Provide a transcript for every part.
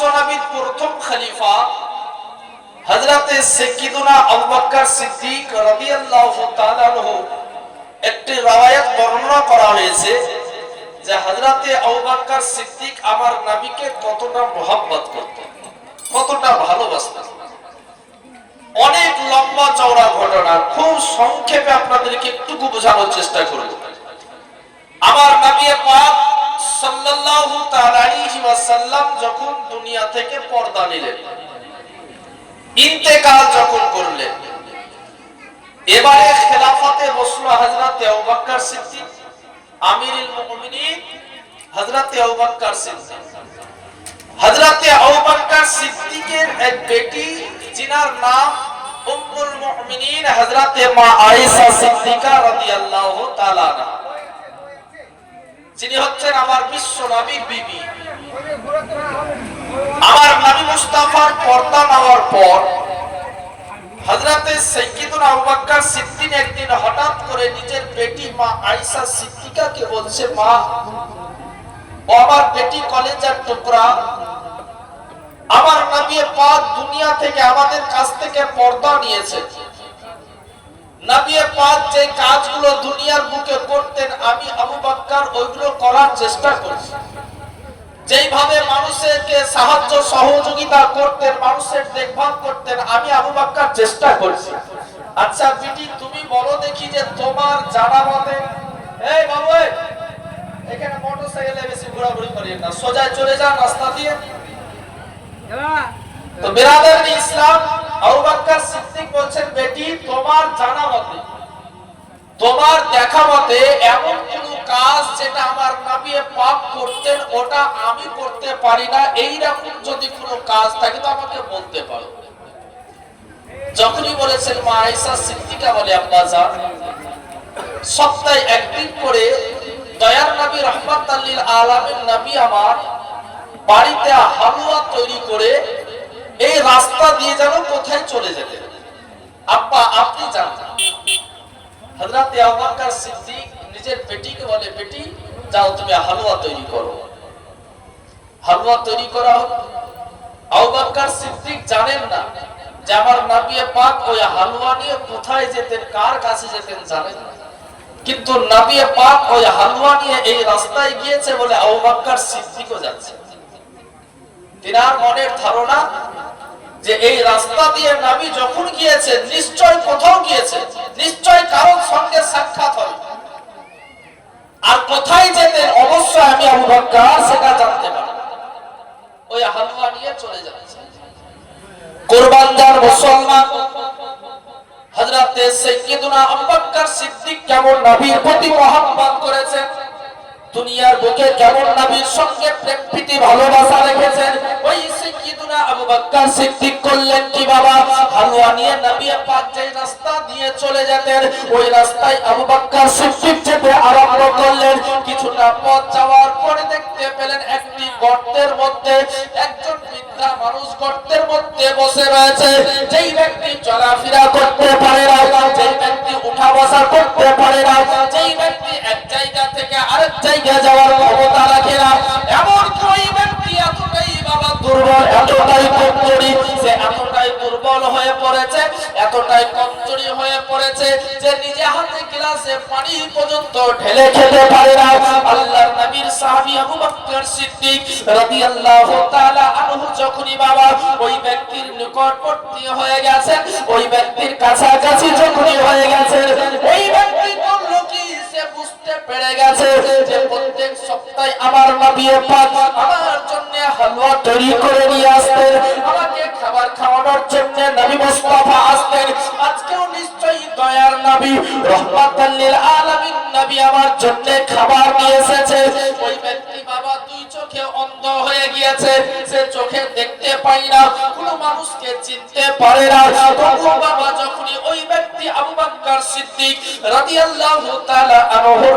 বিশ্বনবীর প্রথম খলিফা হযরতে সাইয়্যিদুনা আবু সিদ্দিক রাদিয়াল্লাহু তাআলা আনহু একটি রওয়ায়াত বর্ণনা করা হয়েছে যে হযরতে আবু সিদ্দিক আমার নবীকে কতটা মোহাব্বত করতেন কতটা ভালোবাসতেন অনেক লম্বা চওড়া ঘটনা, খুব সংক্ষেপে আপনাদেরকে একটু বোঝানোর চেষ্টা করব। আমার নবী পাক সাল্লাল্লাহু আলাইহি ওয়াসাল্লাম যখন দুনিয়া থেকে পর্দা নিলেন, ইন্তেকাল যখন করলেন, এবারে খেলাফতে বসল হযরত আবু বকর সিদ্দিক, আমিরুল মুমিনিন হযরত আবু বকর সিদ্দিক। হযরত আবু বকর সিদ্দিকের এক বেটি, জিনার নাম উম্মুল মুমিনিন হযরত মা আয়েশা সিদ্দিকা রাদিয়াল্লাহু তাআলা যিনি হচ্ছেন আমার বিশ্ব নবীর বিবি। আমার নবী মুস্তাফার পর্দা নেওয়ার পর নিজের মা বলছে, মা আমার কলেজের আমার দুনিয়া থেকে আমাদের কাছ থেকে পর্দা নিয়েছে। পাক যে কাজগুলো দুনিয়ার বুকে করতেন আমি আবু বকর ওইগুলো করার চেষ্টা করছি যেইভাবে মানুষকে সাহায্য সহযোগিতা করতেন মানুষের দেখভাল করতেন আমি আবু বকর চেষ্টা করছি। আচ্ছা বিটি তুমি বলো দেখি যে তোমার জানা মতে এই বাবু এখানে মোটরসাইকেলে বেশি ঘোরাঘুরি করিয়ে না সোজায় চলে যান রাস্তা দিয়ে। তো বিরাদর ইসলাম আবু সিদ্দিক বলছেন, বেটি, তোমার জানা মতে, তোমার দেখা মতে এমন কোন কাজ যেটা আমার নবী পাক করতেন, ওটা আমি করতে পারি না। এই রকম যদি কোনো কাজ থাকে তো আমাকে বলতে পারো। যখনই বলেছেন, মা আয়েশা সিদ্দিকা বলে, আব্বা জান, সপ্তাহে একদিন করে দয়ার নবী রহমত আল্লিল আলামের নবী আমার বাড়িতে হালুয়া তৈরি করে এই রাস্তা দিয়ে যেন কোথায় চলে যেতে। আব্বা, আপনি জানেন হযরত আবু বকর সিদ্দিক নিজের বলে যাও তুমি হালুয়া তৈরি করো। হালুয়া তৈরি করা হলো আবু বকর সিদ্দিক জানেন না যে আমার নবী পাক ওই হালুয়া নিয়ে কোথায় যেতেন, কার কাছে যেতেন জানেন না। কিন্তু নাবিয়ে পাক ওই হালুয়া নিয়ে এই রাস্তায় গিয়েছে বলে আবু বকর সিদ্দিকও যাচ্ছে তিনার মনের ধারণা যে এই রাস্তা দিয়ে নবী যখন গিয়েছে, নিশ্চয় কোথাও গিয়েছে, নিশ্চয় কারোর সঙ্গে সাক্ষাৎ হবে আর কোথায় যেতেন অবশ্যই আমি আবু সেটা জানতে পারি ওই হালুয়া নিয়ে চলে যাচ্ছে। কোরবানদার মুসলমান, হযরতে সাইয়্যিদুনা আবু বকর সিদ্দিক কেমন নবীর প্রতি মহব্বত করেছেন? দুনিয়ার বুকে কেমন নবীর সঙ্গে প্রেম প্রীতি ভালোবাসা রেখেছেন? ওই সাইয়্যিদুনা আবু বকর সিদ্দিক করলেন কি বাবা? হালুয়া নিয়ে নবী পাক যে রাস্তা দিয়ে চলে যেতেন, ওই রাস্তায় আবু বকর সিদ্দিক যেতে আরম্ভ করলেন। কিছুটা পথ যাওয়ার পরে দেখতে পেলেন একটি গর্তের মধ্যে একজন বৃদ্ধা মানুষ গর্তের মধ্যে বসে রয়েছে। যেই ব্যক্তি চলাফেরা করতে পারে জায়গায় যাওয়ার ক্ষমতা রাখে না। এমন ওই ব্যক্তি এতটাই বাবা দুর্বল, এতটাই কমজোরি, সে এতটাই দুর্বল হয়ে পড়েছে, এতটাই কমজোরি হয়ে পড়েছে যে নিজে হাতে গ্লাসে পানি পর্যন্ত ঢেলে খেতে পারে না। আল্লাহর নবীর সাহাবী আবু বকর সিদ্দিক রাদিয়াল্লাহু তাআলা আনহু যখনই বাবা ওই ব্যক্তির নিকটবর্তী হয়ে গেছে, ওই ব্যক্তির কাছাকাছি যখনই হয়ে গেছে, ওই ব্যক্তি করল কি, সে বুঝতে পেরে গেছে আমার নবী পাক আমার জন্য হালুয়া তৈরি করে নিয়ে আসতেন। আমাকে খাবার খাওয়ানোর জন্য নবী মুস্তাফা আসতেন। আজকেও নিশ্চয়ই দয়ার নবী, রহমাতাল লিল আলামিন নবী আমার জন্য খাবার নিয়ে এসেছে। ওই ব্যক্তি বাবা দুই চোখে অন্ধ হয়ে গিয়েছে। সে চোখে দেখতে পাই না, কোনো মানুষকে চিনতে পারে না। তবু বাবা যখনই ওই ব্যক্তি আবু বকর সিদ্দিক রাদিয়াল্লাহু তাআলা পায়ের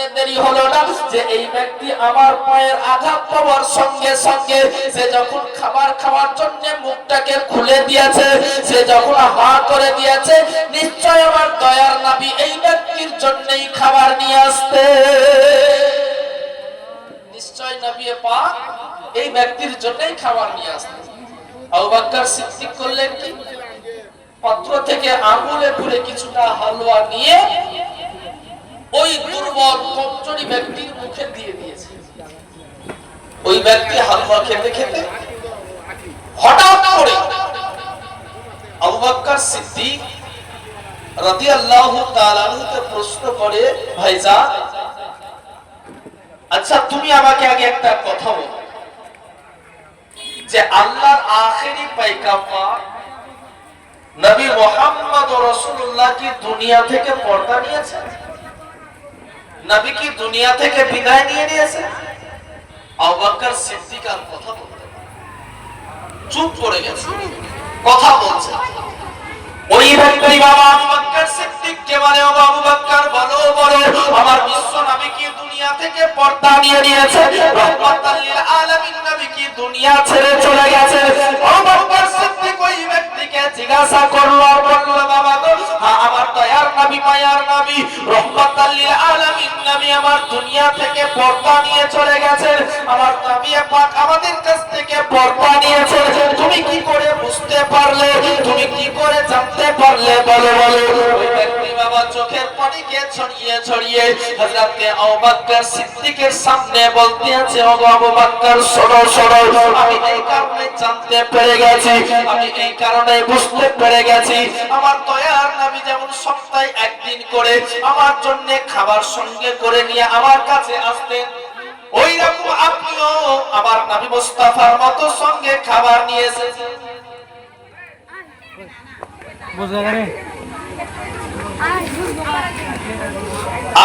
বুঝতে দেরি হলো না, যে এই ব্যক্তি আমার পায়ের আঘাত পাওয়ার সঙ্গে সঙ্গে সে যখন খাবার খাওয়ার জন্য মুখটাকে খুলে দিয়েছে, সে যখন হা করে দিয়েছে, নিশ্চয় আমার দয়ার নবী এই ব্যক্তির জন্যই খাবার নিয়ে আসতে। নিশ্চয় নবী পাক, এই ব্যক্তির জন্যই খাবার নিয়ে আসতে। আবু বকর সিদ্দিক করলেন কি? পাত্র থেকে আঙুলে পুরে কিছুটা হালুয়া নিয়ে ওই দুর্বল, কমজোরি ব্যক্তির মুখে দিয়ে দিয়েছে। ওই ব্যক্তি হালুয়া খেতে খেতে হঠাৎ করে প্রশ্ন করে আচ্ছা তুমি আমাকে আগে একটা কথা বলো, যে আল্লাহর আখেরি পাইকাম্বার নবী মোহাম্মদ রসুল্লাহ কি দুনিয়া থেকে পর্দা নিয়েছে নবী কি দুনিয়া থেকে বিদায় নিয়ে নিয়েছে আবাক্কার সিদ্দিক আর কথা বলতে চুপ করে গেছে। কথা বলছে। ওই ব্যক্তি বাবা আবু বকর সিদ্দিককে বলে ও আবু বকর আমার বিশ্ব নবী কি দুনিয়া থেকে পর্দা নিয়ে নিয়েছে রহমাতাল লিল আলামিন নবী কি দুনিয়া ছেড়ে চলে গেছে। বকর সিদ্দিক ওই ব্যক্তিকে জিজ্ঞাসা করল, বলল, বাবা গো, আমার দয়ার নবী, মায়ার নবী, রহমাতাল লিল আলামিন নবী আমার দুনিয়া থেকে পর্দা নিয়ে চলে গেছে আমার নবী পাক আমাদের কাছ থেকে পর্দা নিয়ে তুমি কি করে বুঝতে পারলে? তুমি কি করে জানতে পারলে? বলো বলো। বাবা চোখের পানিকে ছড়িয়ে ছড়িয়ে সিদ্দিকের সামনে বলতে আছে ও আমি এই কারণে জানতে পেরে গেছি, আমি এই কারণে বুঝতে পেরে গেছি, আমার দয়ার নবী যেমন সপ্তাহে একদিন করে আমার জন্য খাবার সঙ্গে করে নিয়ে আমার কাছে আসতেন ওই রকম আপনিও আমার নবী মুস্তাফার মতো সঙ্গে খাবার নিয়ে এসেছেন বুঝলে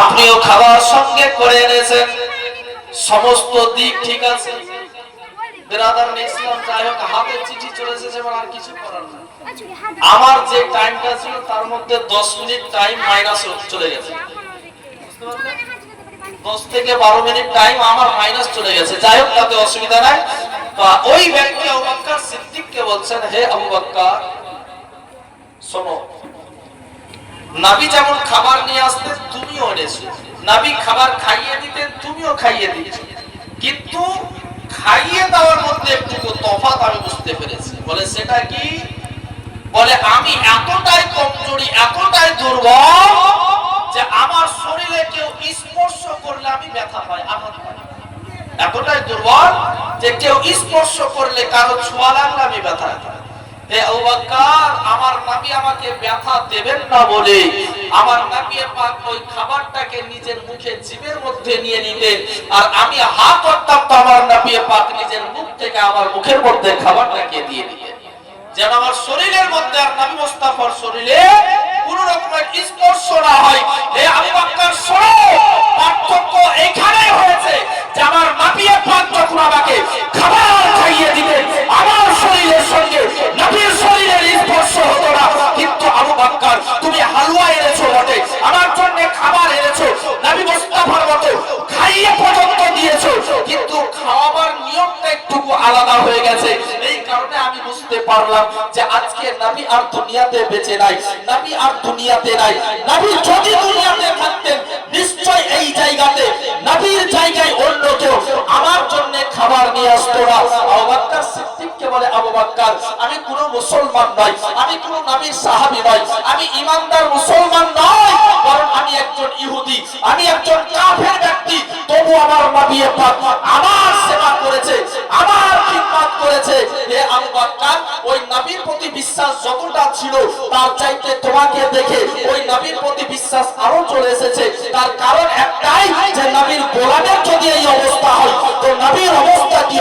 আপনিও খাবার সঙ্গে করে এনেছেন। সমস্ত দিক ঠিক আছে। দশ মিনিট টাইম মাইনাস চলে গেছে। দশ থেকে বারো মিনিট টাইম আমার মাইনাস চলে গেছে। যাই হোক, তাতে অসুবিধা নাই। বলছেন, হে আবু বকর শোনো নাবি যেমন খাবার নিয়ে আসতেন তুমিও এনেছো। নাবি খাবার খাইয়ে দিতেন তুমিও খাইয়ে দিয়েছ। কিন্তু খাইয়ে দেওয়ার মধ্যে একটু তফাৎ আমি বুঝতে পেরেছি। বলে সেটা কি? বলে আমি এতটাই কমজোরি, এতটাই দুর্বল যে আমার শরীরে কেউ স্পর্শ করলে আমি ব্যথা পাই পাই। এতটাই দুর্বল যে কেউ স্পর্শ করলে কারও ছোঁয়া লাগলে আমি ব্যথা পাই আমার আমাকে ব্যথা দেবেন না বলে আমার ওই খাবারটাকে নিজের মুখে মধ্যে নিয়ে আর আমি হাত আমার পাক নিজের মুখ থেকে আমার মুখের মধ্যে খাবারটাকে দিয়ে যেন আমার শরীরের মধ্যে আর নবী মুস্তাফার শরীরে কোন রকমের স্পর্শ না হয়। শোনো, পার্থক্য এখানেই হয়েছে যে আমার নবী পাক যখন আমাকে খাবার খাইয়ে দিতেন আমার শরীরের সঙ্গে আজকে নবী আর দুনিয়াতে বেঁচে নাই নবী আর দুনিয়াতে নাই। নবী যদি দুনিয়াতে থাকতেন, নিশ্চয় এই জায়গাতে নবীর জায়গায় অন্য কেউ আমার জন্য খাবার নিয়ে আসতো না। আবু বকর সিদ্দিককে বলে, আবু বকর আমি কোনো মুসলমান নই, আমি কোনো নবীর সাহাবী নই, আমি ইমানদার মুসলমান নই, বরং আমি একজন ইহুদি, আমি একজন কাফের ব্যক্তি, তবু আমার নবী পাক, আমার সেবা করেছে আমার খিদমত করেছে হে আবু ওই নবীর প্রতি বিশ্বাস যতটা ছিল, তার চাইতে তোমাকে দেখে ওই নবীর প্রতি বিশ্বাস আরও চলে এসেছে। তার কারণ একটাই যে, নবীর গোলামের যদি এই অবস্থা হয়, তো নবীর অবস্থা কি